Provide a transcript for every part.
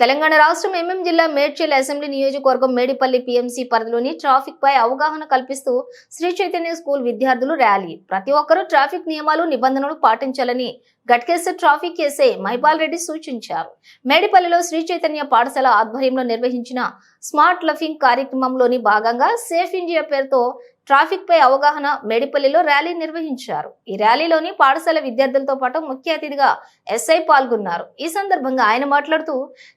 తెలంగాణ రాష్ట్రం ఎంఎం జిల్లా మేడ్చల్ అసెంబ్లీ నియోజకవర్గం మేడిపల్లి పిఎంసి పరిధిలోని ట్రాఫిక్ పై అవగాహన కల్పిస్తూ శ్రీ చైతన్య స్కూల్ విద్యార్థులు ర్యాలీ. ప్రతి ఒక్కరూ ట్రాఫిక్ నియమాలు నిబంధనలు పాటించాలని గట్కేసర్ ట్రాఫిక్ ఎస్ఐ మైపాల్ రెడ్డి సూచించారు. మేడిపల్లిలో శ్రీ చైతన్య పాఠశాల ఆధ్వర్యంలో నిర్వహించిన స్మార్ట్ లఫింగ్ కార్యక్రమంలోని భాగంగా సేఫ్ ఇండియా పేరుతో ట్రాఫిక్ పై అవగాహన మేడిపల్లిలో ర్యాలీ నిర్వహించారు. ఈ ర్యాలీలోని పాఠశాల విద్యార్థులతో పాటు ముఖ్య అతిథిగా ఎస్ఐ పాల్గొన్నారు. ఈ సందర్భంగా ఆయన మాట్లాడుతూ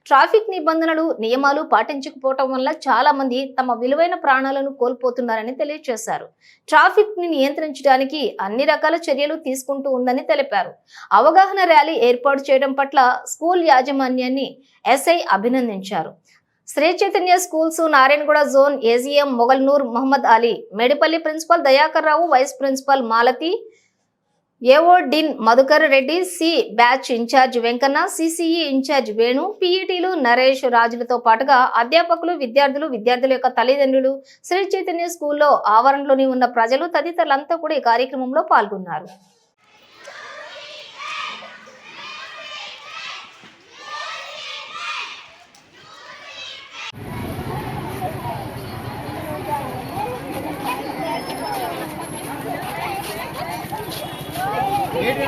ట్రాఫిక్ నిబంధనలు నియమాలు పాటించకపోవటం వల్ల చాలా మంది తమ విలువైన ప్రాణాలను కోల్పోతున్నారని తెలియజేశారు ట్రాఫిక్ని నియంత్రించడానికి అన్ని రకాల చర్యలు తీసుకుంటూ ఉందని తెలిపారు. అవగాహన ర్యాలీ ఏర్పాటు చేయడం పట్ల స్కూల్ యాజమాన్యాన్ని ఎస్ఐ అభినందించారు. Sri Chaitanya schools Narayanaguda zone AGM Mogalnoor Mohammed Ali Medipalli principal Dayakar Rao vice principal Malathi AO DIN Madhukar Reddy C batch incharge Venkanna CCE incharge Venu పీఈటీలు Naresh రాజులతో పాటుగా అధ్యాపకులు విద్యార్థులు విద్యార్థుల యొక్క తల్లిదండ్రులు శ్రీ చైతన్య స్కూల్లో ఆవరణలోని ఉన్న ప్రజలు తదితరులంతా కూడా ఈ కార్యక్రమంలో పాల్గొన్నారు. ఏంటి